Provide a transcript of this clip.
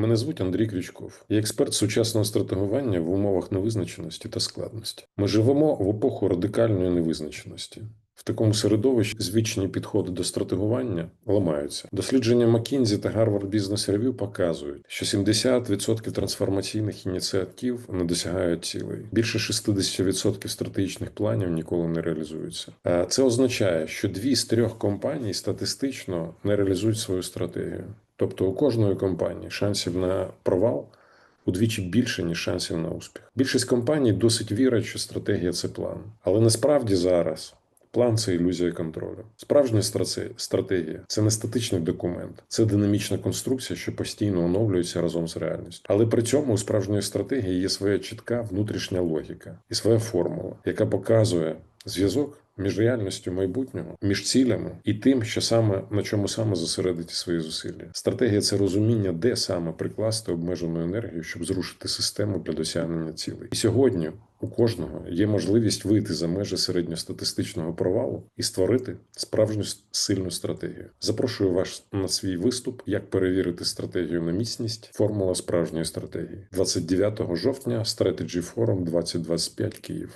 Мене звуть Андрій Крючков. Я експерт сучасного стратегування в умовах невизначеності та складності. Ми живемо в епоху радикальної невизначеності. В такому середовищі звичні підходи до стратегування ламаються. Дослідження McKinsey та Harvard Business Review показують, що 70% трансформаційних ініціатив не досягають цілей. Більше 60% стратегічних планів ніколи не реалізуються. А Це означає, що дві з трьох компаній статистично не реалізують свою стратегію. Тобто у кожної компанії шансів на провал удвічі більше, ніж шансів на успіх. Більшість компаній досить вірять, що стратегія це план. Але насправді зараз план це ілюзія контролю. Справжня стратегія це не статичний документ, це динамічна конструкція, що постійно оновлюється разом з реальністю. Але при цьому у справжньої стратегії є своя чітка внутрішня логіка і своя формула, яка показує зв'язок. Між реальністю майбутнього, між цілями і тим, що саме на чому саме зосередити свої зусилля. Стратегія це розуміння, де саме прикласти обмежену енергію, щоб зрушити систему для досягнення цілей. І сьогодні у кожного є можливість вийти за межі середньостатистичного провалу і створити справжню сильну стратегію. Запрошую вас на свій виступ, як перевірити стратегію на міцність. Формула справжньої стратегії 29 жовтня. Strategy Forum 2025 Київ.